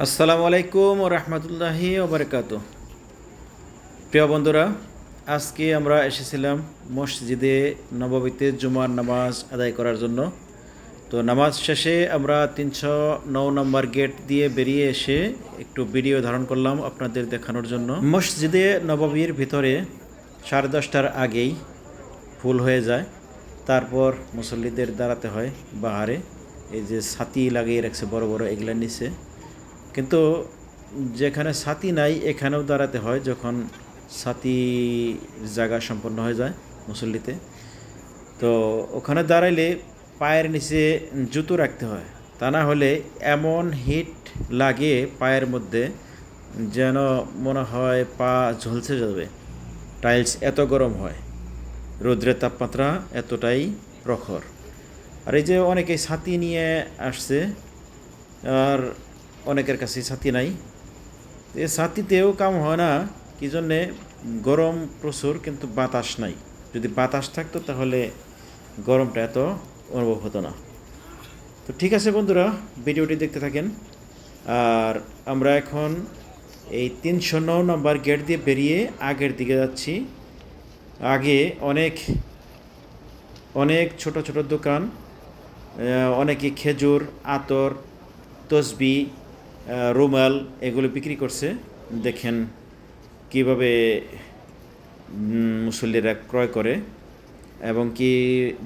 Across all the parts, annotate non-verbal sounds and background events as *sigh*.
আসসালামু আলাইকুম ও রহমতুল্লাহি ওবরকাত প্রিয় বন্ধুরা, আজকে আমরা এসেছিলাম মসজিদে নববীতে জুমার নামাজ আদায় করার জন্য। তো নামাজ শেষে আমরা তিনশো নৌ নম্বর গেট দিয়ে বেরিয়ে এসে একটু ভিডিও ধারণ করলাম আপনাদের দেখানোর জন্য। মসজিদে নববীর ভিতরে সাড়ে দশটার আগেই ফুল হয়ে যায়, তারপর মুসল্লিদের দাঁড়াতে হয় বাহারে। এই যে ছাতি লাগিয়ে রাখছে বড় বড় এগুলার নিচে। কিন্তু যেখানে ছাতি নাই, এখানেও দাঁড়াতে হয় যখন ছাতি জায়গা সম্পন্ন হয়ে যায় মুসল্লিতে। তো ওখানে দাঁড়াইলে পায়ের নিচে জুতো রাখতে হয়। তা না হলে এমন হিট লাগে পায়ের মধ্যে যেন মনে হয় পা ঝলসে যাবে। টাইলস এত গরম হয়, রৌদ্রের তাপমাত্রা এতটাই প্রখর। আর এই যে অনেকে ছাতি নিয়ে আসছে, আর অনেকের কাছে ছাতি নাই। এ ছাতিতেও কাম হয় না, কি জন্যে? গরম প্রচুর, কিন্তু বাতাস নাই। যদি বাতাস থাকতো, তাহলে গরমটা এত অনুভব হতো না। তো ঠিক আছে বন্ধুরা, ভিডিওটি দেখতে থাকেন। আর আমরা এখন এই তিনশো ন নম্বর গেট দিয়ে বেরিয়ে আগের দিকে যাচ্ছি। আগে অনেক অনেক ছোট ছোট দোকান অনেকে খেজুর, আতর, তসবি রুমাল এগুলো বিক্রি করছে। দেখেন কীভাবে মুসল্লিরা ক্রয় করে এবং কি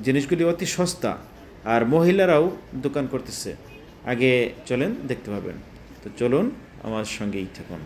জিনিসগুলি অতি সস্তা। আর মহিলারাও দোকান করতেছে। আগে চলেন, দেখতে পাবেন। তো চলুন, আমার সঙ্গেই থাকুন।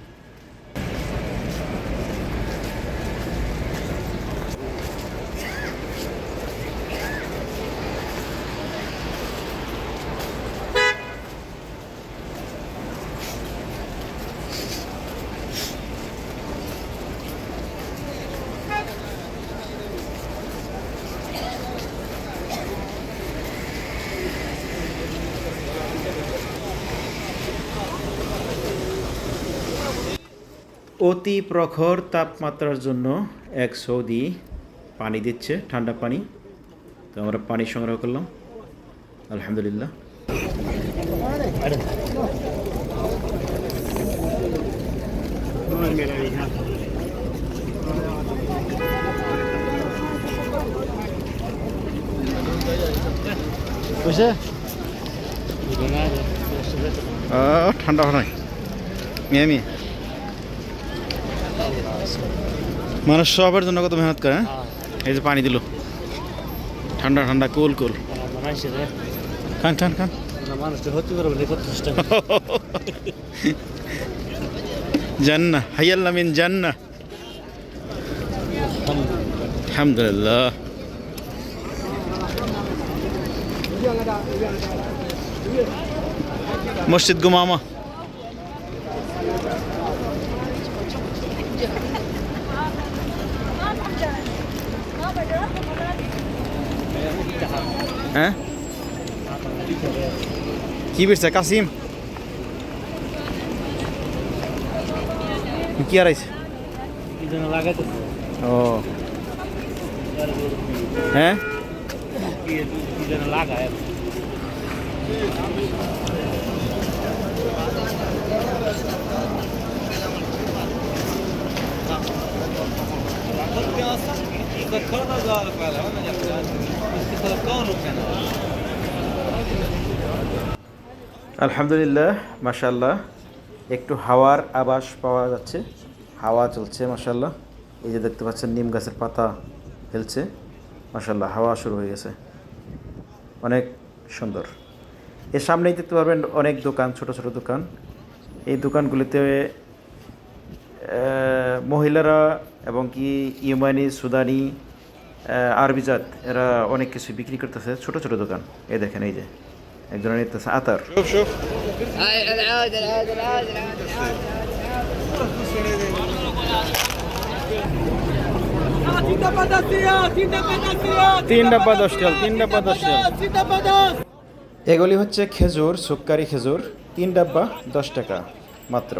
অতি প্রখর তাপমাত্রার জন্য এক সৌদি পানি দিচ্ছে ঠান্ডা পানি। তো আমরা পানি সংগ্রহ করলাম। আলহামদুলিল্লাহ। ঠান্ডা হয় মেয়ে মিয়া। মানুষ সবার জন্য কত মেহনত করে হ্যাঁ? এই যে পানি দিল। ঠান্ডা ঠান্ডা কুল কুল। মানুষের খান খান খান। *laughs* জান্না হাইয়াল্লা মিন জান্না। আলহামদুলিল্লাহ। মসজিদ গুমামা। হ্যাঁ? কি বেরছে কাসিম? কি আর আইছে কি যেন আলহামদুলিল্লাহ মাশাল্লাহ একটু হাওয়ার আবাস পাওয়া যাচ্ছে। হাওয়া চলছে মাশাল্লাহ এই যে দেখতে পাচ্ছেন, নিম গাছের পাতা হেলছে মাশাল্লাহ হাওয়া শুরু হয়ে গেছে। অনেক সুন্দর। এর সামনেই দেখতে পারবেন অনেক দোকান, ছোট ছোট দোকান। এই দোকানগুলিতে মহিলারা এবং কি ইউমানি সুদানি আরবিজাত এরা অনেক কিছু বিক্রি করতেছে। ছোট ছোট দোকান। এই দেখেন এই যে একজন নিতেছে আতার। তিন ডাব্বা দশ তিন ডাব্বা দশ এগুলি হচ্ছে খেজুর সুক্কারি খেজুর তিন ডাব্বা দশ টাকা মাত্র।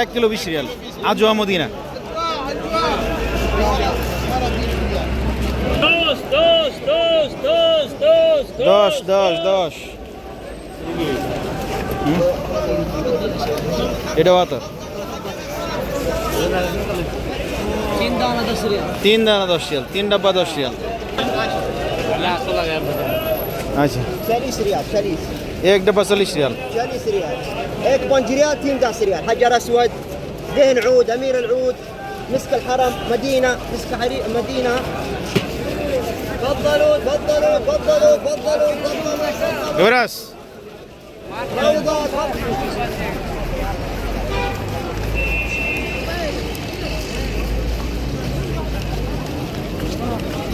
এক কিলো বিশ রিয়াল। আজোয়া মদিনা। দশ দশ দশ? এটা কত তিন দানা দশ রিয়াল। তিন দানা দশ রিয়াল তিন ডাব্বা দশ রিয়াল। লাগাতো লাগায় আপনাদের আচ্ছা 40 ريال 40 এক ডাব্বা চল্লিশ রিয়াল 40 ريال هيك بنج ريال تين داس ريال حجر اسود دهن عود امير العود مسك الحرم مدينه مسك حري مدينه تفضلوا تفضلوا تفضلوا تفضلوا تفضلوا এবারাস روضه تفضلوا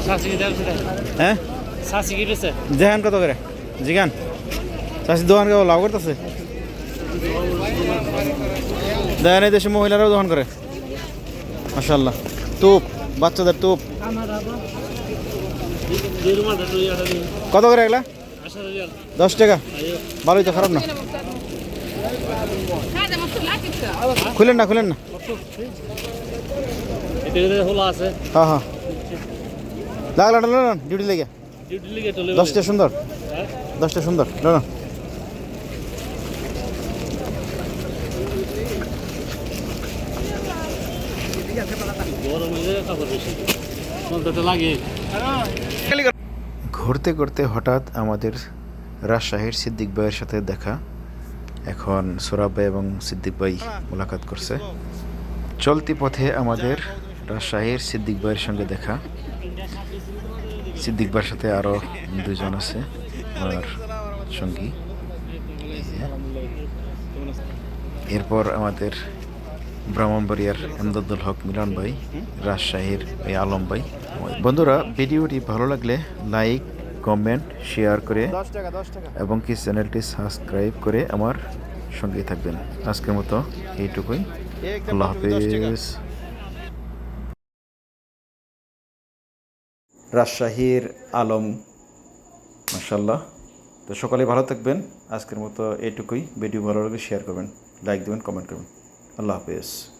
শাসি কি দেবে হ্যাঁ শাসি কি বেছে দেখান কত করে জিগান চাষির দোকান কেউ লাভ করতেছে দেখেন এই দেশে মহিলারাও দোকান করে মাসাল্লাহ তোপ বাচ্চাদের তোপ কত করে একলা দশ টাকা। ভালোই তো খারাপ না। খুলেন না খুলেন না। হ্যাঁ হ্যাঁ। লাগলা ডিউটি লেগে। দশটা সুন্দর। দশটা সুন্দর। না ঘুরতে ঘুরতে হঠাৎ আমাদের রাজশাহীর সিদ্দিক ভাইয়ের সাথে দেখা। এখন সোরাব ভাই এবং সিদ্দিক ভাই মোলাকাত করছে। চলতি পথে আমাদের রাজশাহীর সিদ্দিক ভাইয়ের সঙ্গে দেখা। সিদ্দিক ভাইয়ের সাথে আরও দুজন আছে আমার সঙ্গী। এরপর আমাদের ব্রাহ্মণবাড়িয়ার এমদাদুল হক মিলন ভাই রাজশাহীর এই আলম ভাই। বন্ধুরা ভিডিওটি ভালো লাগলে লাইক কমেন্ট শেয়ার করে এবং কি চ্যানেলটি সাবস্ক্রাইব করে আমার সঙ্গেই থাকবেন। আজকের মতো এইটুকুই। আল্লাহ হাফিজ। রাজশাহীর আলম মাসাল্লাহ তো সকালে ভালো থাকবেন। আজকের মতো এইটুকুই। ভিডিও ভালো লাগলে শেয়ার করবেন। লাইক দেবেন কমেন্ট করবেন। আল্লাহ হাফেজ।